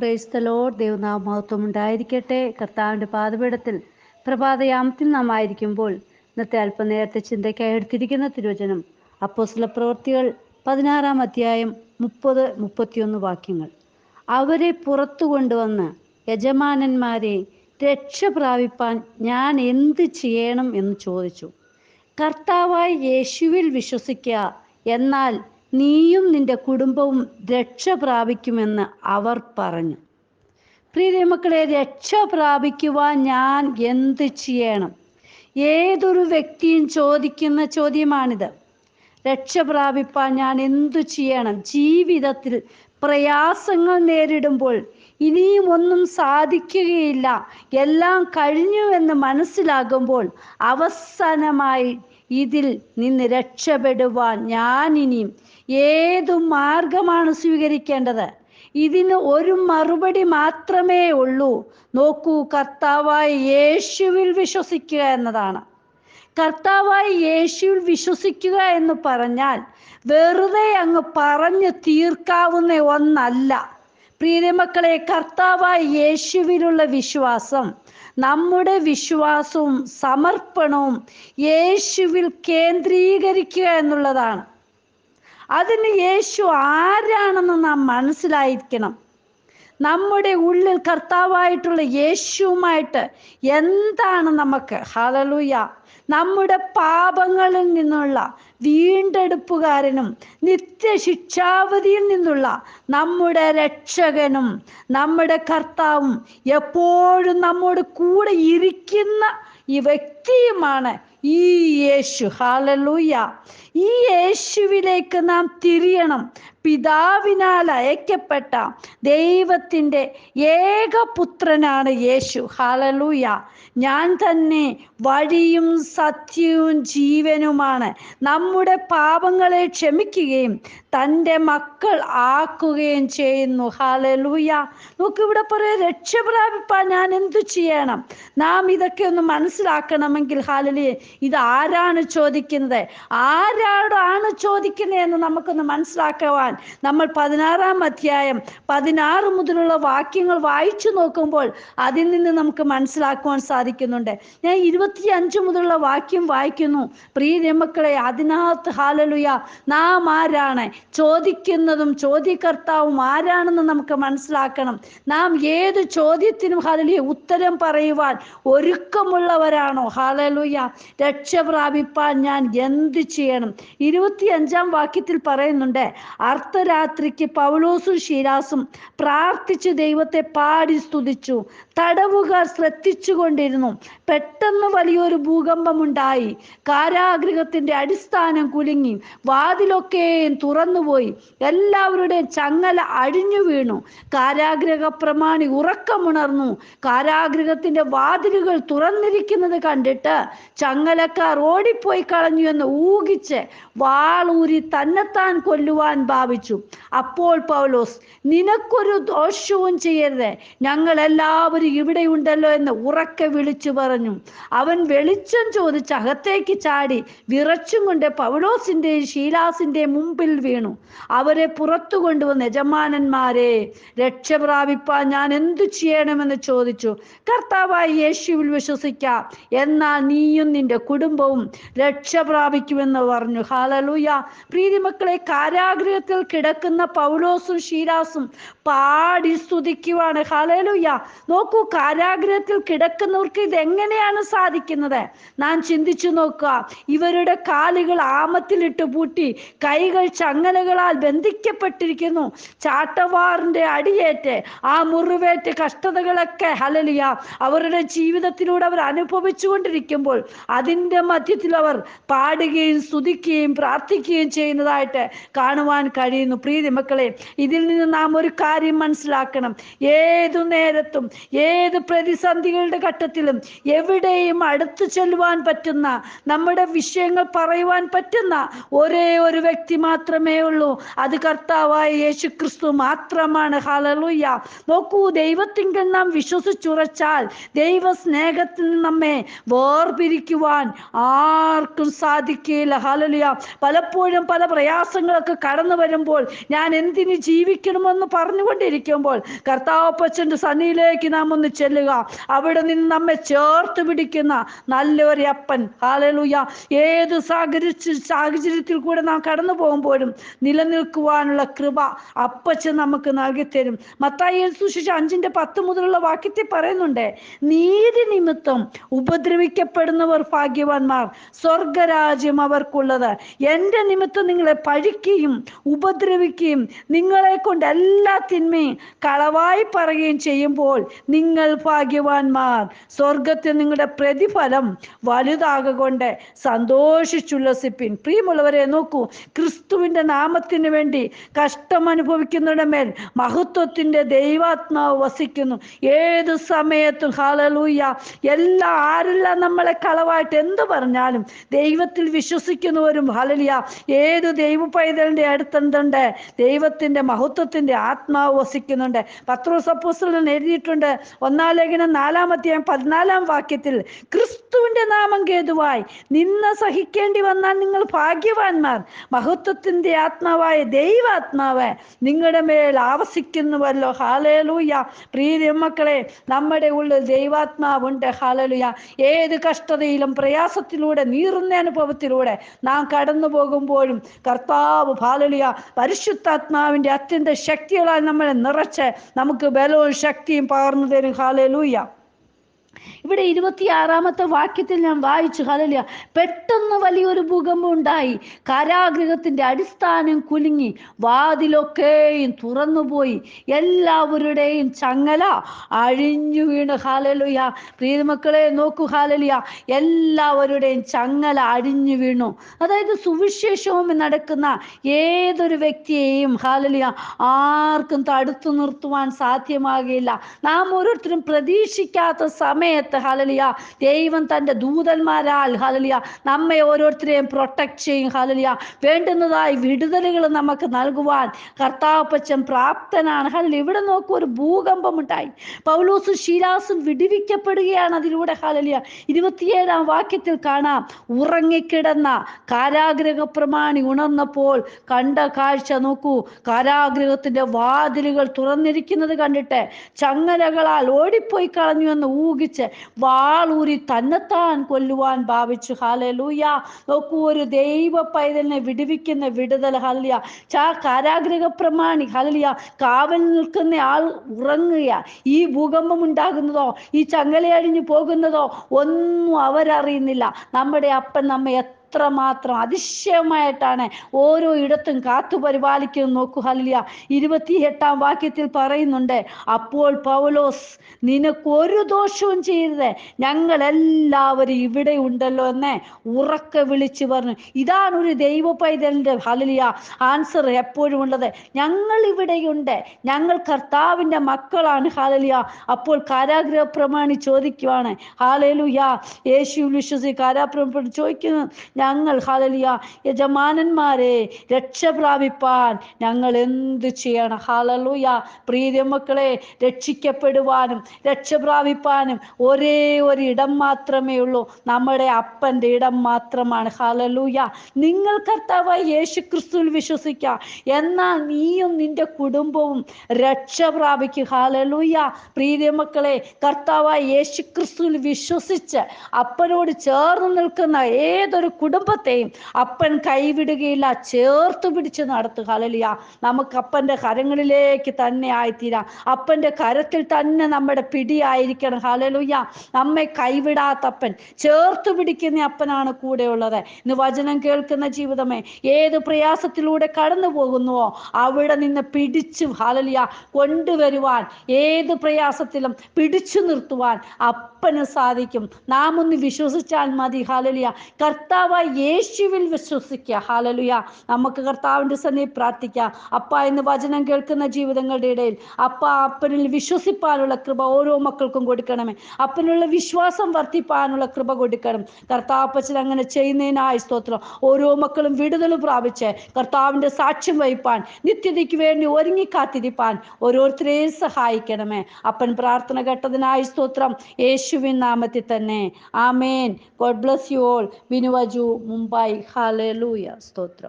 Praise the മഹത്വം ഉണ്ടായിരിക്കട്ടെ. കർത്താവിന്റെ പാതപീഠത്തിൽ പ്രഭാതയാമത്തിൽ നാം ആയിരിക്കുമ്പോൾ ഇന്നത്തെ അല്പനേരത്തെ ചിന്തയ്ക്കായി എടുത്തിരിക്കുന്ന തിരുവചനം അപ്പോസ്ല പ്രവൃത്തികൾ പതിനാറാം അധ്യായം മുപ്പത് മുപ്പത്തിയൊന്ന് വാക്യങ്ങൾ. അവരെ പുറത്തു കൊണ്ടുവന്ന് യജമാനന്മാരെ രക്ഷ പ്രാപിപ്പാൻ ഞാൻ എന്ത് ചെയ്യണം എന്ന് ചോദിച്ചു. കർത്താവായി യേശുവിൽ വിശ്വസിക്കുക എന്നാൽ നീയും നിന്റെ കുടുംബവും രക്ഷ പ്രാപിക്കുമെന്ന് അവർ പറഞ്ഞു. പ്രിയ മക്കളെ രക്ഷ പ്രാപിക്കുവാൻ ഞാൻ എന്ത് ചെയ്യണം? ഏതൊരു വ്യക്തിയും ചോദിക്കുന്ന ചോദ്യമാണിത്. രക്ഷ പ്രാപിപ്പാൻ ഞാൻ എന്തു ചെയ്യണം? ജീവിതത്തിൽ പ്രയാസങ്ങൾ നേരിടുമ്പോൾ ഇനിയും ഒന്നും സാധിക്കുകയില്ല. എല്ലാം കഴിഞ്ഞുവെന്ന് മനസ്സിലാകുമ്പോൾ അവസാനമായി ഇതിൽ നിന്ന് രക്ഷപ്പെടുവാൻ ഞാൻ ഏതു മാർഗമാണ് സ്വീകരിക്കേണ്ടത്? ഇതിന് ഒരു മറുപടി മാത്രമേ ഉള്ളൂ. നോക്കൂ കർത്താവായ യേശുവിൽ വിശ്വസിക്കുക എന്നതാണ്. കർത്താവായി യേശുവിൽ വിശ്വസിക്കുക എന്ന് പറഞ്ഞാൽ വെറുതെ അങ്ങ് പറഞ്ഞു തീർക്കാവുന്ന ഒന്നല്ല. പ്രിയമക്കളെ കർത്താവായ യേശുവിലുള്ള വിശ്വാസം നമ്മുടെ വിശ്വാസവും സമർപ്പണവും യേശുവിൽ കേന്ദ്രീകരിക്കുക എന്നുള്ളതാണ്. അതിന് യേശു ആരാണെന്ന് നാം മനസ്സിലായിരിക്കണം. നമ്മുടെ ഉള്ളിൽ കർത്താവായിട്ടുള്ള യേശുവുമായിട്ട് എന്താണ് നമുക്ക്? ഹലലൂയ നമ്മുടെ പാപങ്ങളിൽ നിന്നുള്ള വീണ്ടെടുപ്പുകാരനും നിത്യശിക്ഷാവധിയിൽ നിന്നുള്ള നമ്മുടെ രക്ഷകനും നമ്മുടെ കർത്താവും എപ്പോഴും നമ്മോട് കൂടെ ഇരിക്കുന്ന ഈ വ്യക്തിയുമാണ് ഈ യേശു ഹാലലൂയ ഈ യേശുവിലേക്ക് നാം തിരിയണം. പിതാവിനാൽ അയക്കപ്പെട്ട ദൈവത്തിന്റെ ഏകപുത്രനാണ് യേശു. ഹാലലൂയ ഞാൻ തന്നെ വഴിയും സത്യവും ജീവനുമാണ്. നമ്മുടെ പാപങ്ങളെ ക്ഷമിക്കുകയും തന്റെ മക്കൾ ആക്കുകയും ചെയ്യുന്നു. ഹാലലൂയ നമുക്കിവിടെ പറയാം രക്ഷപ്രാപിപ്പാൻ രക്ഷ പ്രാപിപ്പാൻ ഞാൻ എന്തു ചെയ്യണം? നാം ഇതൊക്കെ ഒന്ന് മനസ്സിലാക്കണമെങ്കിൽ ഹാലലി ഇത് ആരാണ് ചോദിക്കുന്നത്? ആരാടാണ് ചോദിക്കുന്നത് എന്ന് നമുക്കൊന്ന് മനസ്സിലാക്കുവാൻ നമ്മൾ പതിനാറാം അധ്യായം പതിനാറ് മുതലുള്ള വാക്യങ്ങൾ വായിച്ചു നോക്കുമ്പോൾ അതിൽ നിന്ന് നമുക്ക് മനസ്സിലാക്കുവാൻ സാധിക്കുന്നുണ്ട്. ഞാൻ ഇരുപത്തി അഞ്ച് മുതലുള്ള വാക്യം വായിക്കുന്നു. പ്രിയ രമക്കളെ അതിനകത്ത് ഹാലലുയ നാം ആരാണ്? ചോദിക്കുന്നതും ചോദ്യകർത്താവും ആരാണെന്ന് നമുക്ക് മനസ്സിലാക്കണം. നാം ഏത് ചോദ്യത്തിനും ഹാലലിയെ ഉത്തരം പറയുവാൻ ഒരുക്കമുള്ളവരാണോ? ഹാലലുയ. രക്ഷ പ്രാപിപ്പാൻ ഞാൻ എന്ത് ചെയ്യണം? ഇരുപത്തി അഞ്ചാം വാക്യത്തിൽ പറയുന്നുണ്ട് അർദ്ധരാത്രിക്ക് പൗലോസും ഷീരാസും പ്രാർത്ഥിച്ച് ദൈവത്തെ പാടി സ്തുതിച്ചു. തടവുകാർ ശ്രദ്ധിച്ചു കൊണ്ടിരുന്നു പെട്ടെന്ന് വലിയൊരു ഭൂകമ്പമുണ്ടായി. കാരാഗ്രഹത്തിന്റെ അടിസ്ഥാനം കുലുങ്ങി. വാതിലൊക്കെയും തുറന്നുപോയി. എല്ലാവരുടെയും ചങ്ങല അഴിഞ്ഞു വീണു. കാരാഗ്രഹ പ്രമാണി ഉറക്കമുണർന്നു. കാരാഗ്രഹത്തിന്റെ വാതിലുകൾ തുറന്നിരിക്കുന്നത് കണ്ടിട്ട് ചങ്ങലക്കാർ ഓടിപ്പോയി കളഞ്ഞു എന്ന് ഊഹിച്ച് വാളൂരി തന്നെത്താൻ കൊല്ലുവാൻ ഭാവിച്ചു. അപ്പോൾ പൗലോസ് നിനക്കൊരു ദോഷവും ചെയ്യരുത്. ഞങ്ങൾ എല്ലാവരും ഇവിടെ ഉണ്ടല്ലോ എന്ന് ഉറക്കെ വിളിച്ചു പറഞ്ഞു. അവൻ വെളിച്ചം ചോദിച്ച് അകത്തേക്ക് ചാടി വിറച്ചും കൊണ്ട് പൗലോസിന്റെയും ശീലാസിന്റെയും മുമ്പിൽ വീണു. അവരെ പുറത്തു കൊണ്ടുവന്ന് യജമാനന്മാരെ രക്ഷ പ്രാപിപ്പാൻ ഞാൻ എന്തു ചെയ്യണമെന്ന് ചോദിച്ചു. കർത്താവായി യേശുവിൽ വിശ്വസിക്കാം. എന്നാൽ നീയും നിന്റെ കുടുംബവും രക്ഷ പ്രാപിക്കുമെന്ന് പറഞ്ഞു. ഹാലലൂയ പ്രീതിമക്കളെ കാരാഗ്രഹത്തിൽ കിടക്കുന്ന പൗലോസും ഷീരാസും പാടി സ്തുതിക്കുവാണ്. ഹാലലൂയ നോക്കൂ കാരാഗ്രഹത്തിൽ കിടക്കുന്നവർക്ക് ഇത് എങ്ങനെയാണ് സാധിക്കുന്നത്? നാം ചിന്തിച്ചു നോക്കുക. ഇവരുടെ കാലുകൾ ആമത്തിലിട്ട് പൂട്ടി കൈകൾ ചങ്ങലകളാൽ ബന്ധിക്കപ്പെട്ടിരിക്കുന്നു. ചാട്ടവാറിന്റെ അടിയേറ്റ് ആ മുറിവേറ്റ് കഷ്ടതകളൊക്കെ ഹലലിയ അവരുടെ ജീവിതത്തിലൂടെ അവർ അനുഭവിച്ചു കൊണ്ടിരിക്കുമ്പോൾ അതിന്റെ മധ്യത്തിൽ അവർ പാടുകയും സ്തുതിക്കുകയും പ്രാർത്ഥിക്കുകയും ചെയ്യുന്നതായിട്ട് കാണുവാൻ കഴിയുന്നു. പ്രീതി മക്കളെ ഇതിൽ നിന്ന് നാം ഒരു കാര്യം മനസ്സിലാക്കണം. ഏതു നേരത്തും ഏത് പ്രതിസന്ധികളുടെ ഘട്ടത്തിലും എവിടെയും അടുത്തു ചെല്ലുവാൻ പറ്റുന്ന നമ്മുടെ വിഷയങ്ങൾ പറയുവാൻ പറ്റുന്ന ഒരേ ഒരു വ്യക്തി മാത്രമേ ഉള്ളൂ. അത് കർത്താവായ യേശു ക്രിസ്തു മാത്രമാണ്. ഹലലുയ്യ നോക്കൂ ദൈവത്തിങ്കൽ നാം വിശ്വസിച്ചുറച്ചാൽ ദൈവ സ്നേഹത്തിൽ നമ്മെ വേർപിരിക്കുവാൻ ആർക്കും സാധിക്കില്ല ഹലലിയ പലപ്പോഴും പല പ്രയാസങ്ങളൊക്കെ കടന്നു വരുമ്പോൾ ഞാൻ എന്തിനു ജീവിക്കണമെന്ന് പറഞ്ഞുകൊണ്ടിരിക്കുമ്പോൾ കർത്താവപ്പച്ചന്റെ സന്നിയിലേക്ക് നാം ഒന്ന് ചെല്ലുക. അവിടെ നിന്ന് നമ്മെ ചേർത്ത് പിടിക്കുന്ന നല്ലൊരു അപ്പൻ. ഹാലലുയ ഏത് സാഹചര്യ സാഹചര്യത്തിൽ കൂടെ നാം കടന്നു പോകുമ്പോഴും നിലനിൽക്കുവാനുള്ള കൃപ അപ്പച്ചൻ നമുക്ക് നൽകിത്തരും മത്തായി സുശേഷം അഞ്ചിന്റെ പത്ത് മുതലുള്ള വാക്യത്തിൽ പറയുന്നുണ്ട് നീതി നിമിത്തം ഉപദ്രവിക്കപ്പെടുന്നവർ ഭാഗ്യവാന്മാർ. സ്വർഗരാജ്യം അവർക്കുള്ളത്. എന്റെ നിമിത്തം നിങ്ങളെ പഴിക്കുകയും ഉപദ്രവിക്കുകയും നിങ്ങളെ കൊണ്ട് എല്ലാ തിന്മയും കളവായി പറയുകയും ചെയ്യുമ്പോൾ നിങ്ങൾ ഭാഗ്യവാന്മാർ. സ്വർഗത്തിൽ നിങ്ങളുടെ പ്രതിഫലം വലുതാകൊണ്ട് സന്തോഷിച്ചുല്ലസിപ്പിൻ. പ്രിയമുള്ളവരെ നോക്കൂ. ക്രിസ്തുവിന്റെ നാമത്തിന് വേണ്ടി കഷ്ടം അനുഭവിക്കുന്നവരുടെ മേൽ മഹത്വത്തിന്റെ ദൈവാത്മാവ് വസിക്കുന്നു. ഏത് സമയത്തും ഹാലലൂയ എല്ലാ ആരെല്ലാം നമ്മളെ കളവായിട്ട് എന്ത് പറഞ്ഞാലും ദൈവത്തിൽ വിശ്വസിക്കുന്നവരും ഹലലിയ ഏത് ദൈവ പൈതലിന്റെ അടുത്തെന്തുണ്ട് ദൈവത്തിന്റെ മഹത്വത്തിന്റെ ആത്മാവ് വസിക്കുന്നുണ്ട്. പത്രോസ് അപ്പോസ്തലൻ എഴുതിയിട്ടുണ്ട് ഒന്നാം ലേഖനം നാലാമത്തെയും പതിനാലാം വാക്യത്തിൽ ക്രിസ്തുവിന്റെ നാമം കേതുവായി നിന്ന സഹിക്കേണ്ടി വന്നാൽ നിങ്ങൾ ഭാഗ്യവാന്മാർ. മഹത്വത്തിന്റെ ആത്മാവായ ദൈവാത്മാവ് നിങ്ങളുടെ മേൽ ആവസിക്കുന്നുവല്ലോ ഹാലേലൂയ പ്രീതി മക്കളെ നമ്മുടെ ഉള്ളിൽ ദൈവാത്മാവുണ്ട്. ഹാലലുയ ഏത് കഷ്ടതയിലും പ്രയാസത്തിലൂടെ നീറുന്ന അനുഭവത്തിലൂടെ നാം കടന്നു പോകുമ്പോഴും കർത്താവ് ഫാലളിയ പരിശുദ്ധാത്മാവിന്റെ അത്യന്ത ശക്തികളാൽ നമ്മളെ നിറച്ച് നമുക്ക് ബലവും ശക്തിയും പകർന്നു തരും. ഹാലലൂയ. ഇവിടെ ഇരുപത്തിയാറാമത്തെ വാക്യത്തിൽ ഞാൻ വായിച്ചു ഹലലിയ പെട്ടെന്ന് വലിയൊരു ഭൂകമ്പം ഉണ്ടായി കാരാഗ്രഹത്തിന്റെ അടിസ്ഥാനം കുലുങ്ങി. വാതിലൊക്കെയും തുറന്നുപോയി. എല്ലാവരുടെയും ചങ്ങല അഴിഞ്ഞു വീണ് ഹാലലുയ പ്രീതിമക്കളെ നോക്കൂ ഹാലലിയ എല്ലാവരുടെയും ചങ്ങല അഴിഞ്ഞു വീണു. അതായത് സുവിശേഷവും നടക്കുന്ന ഏതൊരു വ്യക്തിയെയും ഹാലലിയ ആർക്കും തടുത്തു നിർത്തുവാൻ സാധ്യമാകില്ല. നാം ഓരോരുത്തരും പ്രതീക്ഷിക്കാത്ത സമയത്ത് ഹലലിയ ദൈവം തന്റെ ദൂതന്മാരാൽ ഹലലിയ നമ്മെ ഓരോരുത്തരെയും പ്രൊട്ടക്ട് ചെയ്യും ഹലലിയ വേണ്ടുന്നതായി വിടുതലുകൾ നമുക്ക് നൽകുവാൻ കർത്താപ്പച്ചൻ പ്രാപ്തനാണ്. ഹലലി ഇവിടെ നോക്കൂ ഒരു ഭൂകമ്പം ഉണ്ടായി പൗലൂസും ശീലാസും വിടുവിക്കപ്പെടുകയാണ് അതിലൂടെ ഹലലിയ ഇരുപത്തിയേഴാം വാക്യത്തിൽ കാണാം ഉറങ്ങിക്കിടന്ന കാരാഗ്രഹ പ്രമാണി ഉണർന്നപ്പോൾ കണ്ട കാഴ്ച നോക്കൂ. കാരാഗ്രഹത്തിന്റെ വാതിലുകൾ തുറന്നിരിക്കുന്നത് കണ്ടിട്ട് ചങ്ങലകളാൽ ഓടിപ്പോയി കളഞ്ഞു എന്ന് ഊഹിച്ച് വാളൂരി തന്നെത്താൻ കൊല്ലുവാൻ ഭാവിച്ചു. ഹാലലൂയ നോക്കൂ ഒരു ദൈവ പൈതലിനെ വിടുവിക്കുന്ന വിടുതൽ. ഹലിയ ചാ കാരാഗ്രഹ പ്രമാണി. ഹലിയ കാവൽ നിൽക്കുന്ന ആൾ ഉറങ്ങുക. ഈ ഭൂകമ്പം ഉണ്ടാകുന്നതോ ഈ ചങ്ങലയടിഞ്ഞു പോകുന്നതോ ഒന്നും അവരറിയുന്നില്ല. നമ്മുടെ അപ്പൻ നമ്മെ എത്രമാത്രം അതിശയമായിട്ടാണ് ഓരോ ഇടത്തും കാത്തു പരിപാലിക്കുന്നു. നോക്കൂ ഹലിയ ഇരുപത്തിയെട്ടാം വാക്യത്തിൽ പറയുന്നുണ്ട് അപ്പോൾ പൗലോസ് നിനക്ക് ഒരു ദോഷവും ചെയ്യരുത്. ഞങ്ങൾ എല്ലാവരും ഇവിടെ ഉണ്ടല്ലോ എന്ന് ഉറക്കെ വിളിച്ചു പറഞ്ഞു. ഇതാണ് ഒരു ദൈവ പൈതലിന്റെ ഹലിയ ആൻസർ എപ്പോഴും ഉള്ളത്. ഞങ്ങൾ ഇവിടെയുണ്ട് ഞങ്ങൾ കർത്താവിന്റെ മക്കളാണ് ഹാലലിയ അപ്പോൾ കാരാഗ്രഹ പ്രമാണി ചോദിക്കുവാണ് ഹാലലുയാ യേശു വിശ്വസി കാരാപ്രമാണി ചോദിക്കുന്നു ഞങ്ങൾ ഹാലലിയ യജമാനന്മാരെ രക്ഷ പ്രാപിപ്പാൻ ഞങ്ങൾ എന്ത് ചെയ്യണം? ഹാലലൂയ പ്രീതി മക്കളെ രക്ഷിക്കപ്പെടുവാനും രക്ഷ പ്രാപിപ്പാനും ഒരേ ഒരു ഇടം മാത്രമേ ഉള്ളൂ. നമ്മുടെ അപ്പന്റെ ഇടം മാത്രമാണ്. ഹാലലൂയ നിങ്ങൾ കർത്താവായി യേശു ക്രിസ്തുവിൽ വിശ്വസിക്കുക എന്നാൽ നീയും നിന്റെ കുടുംബവും രക്ഷ പ്രാപിക്കുക ഹാലലൂയ പ്രീതി മക്കളെ കർത്താവായി യേശു ക്രിസ്തുവിൽ വിശ്വസിച്ച് അപ്പനോട് ചേർന്ന് നിൽക്കുന്ന ഏതൊരു കുടുംബത്തെയും അപ്പൻ കൈവിടുകയില്ല ചേർത്ത് പിടിച്ച് നടത്തുക ഹലലിയ നമുക്ക് അപ്പന്റെ കരങ്ങളിലേക്ക് തന്നെ ആയിത്തീരാം. അപ്പന്റെ കരത്തിൽ തന്നെ നമ്മുടെ പിടിയായിരിക്കണം. ഹലലുയ നമ്മെ കൈവിടാത്തപ്പൻ ചേർത്ത് പിടിക്കുന്ന അപ്പനാണ് കൂടെ ഉള്ളത് ഇന്ന് വചനം കേൾക്കുന്ന ജീവിതമേ ഏത് പ്രയാസത്തിലൂടെ കടന്നു പോകുന്നുവോ അവിടെ നിന്ന് പിടിച്ചു ഹലലിയ കൊണ്ടുവരുവാൻ ഏത് പ്രയാസത്തിലും പിടിച്ചു നിർത്തുവാൻ അപ്പന് സാധിക്കും. നാം ഒന്ന് വിശ്വസിച്ചാൽ മതി. ഹാലലിയ യേശുവിൽ വിശ്വസിക്കുക. ഹാലലുയ നമുക്ക് കർത്താവിന്റെ സന്നി പ്രാർത്ഥിക്കാം. അപ്പ എന്ന് വചനം കേൾക്കുന്ന ജീവിതങ്ങളുടെ ഇടയിൽ അപ്പ അപ്പനിൽ വിശ്വസിപ്പാനുള്ള കൃപ ഓരോ മക്കൾക്കും കൊടുക്കണമേ. അപ്പനുള്ള വിശ്വാസം വർദ്ധിപ്പാനുള്ള കൃപ കൊടുക്കണം. കർത്താപ്പച്ചൻ അങ്ങനെ ചെയ്യുന്നതിനായി സ്തോത്രം. ഓരോ മക്കളും വിടുതൽ പ്രാപിച്ച് കർത്താവിന്റെ സാക്ഷ്യം വഹിപ്പാൻ നിത്യതയ്ക്ക് വേണ്ടി ഒരുങ്ങി കാത്തിരിപ്പാൻ ഓരോരുത്തരെയും സഹായിക്കണമേ. അപ്പൻ പ്രാർത്ഥന കേട്ടതിനായി സ്തോത്രം. യേശുവിൻ നാമത്തിൽ തന്നെ. Amen God bless you all വിനുവജു Mumbai hallelujah സ്തോത്രം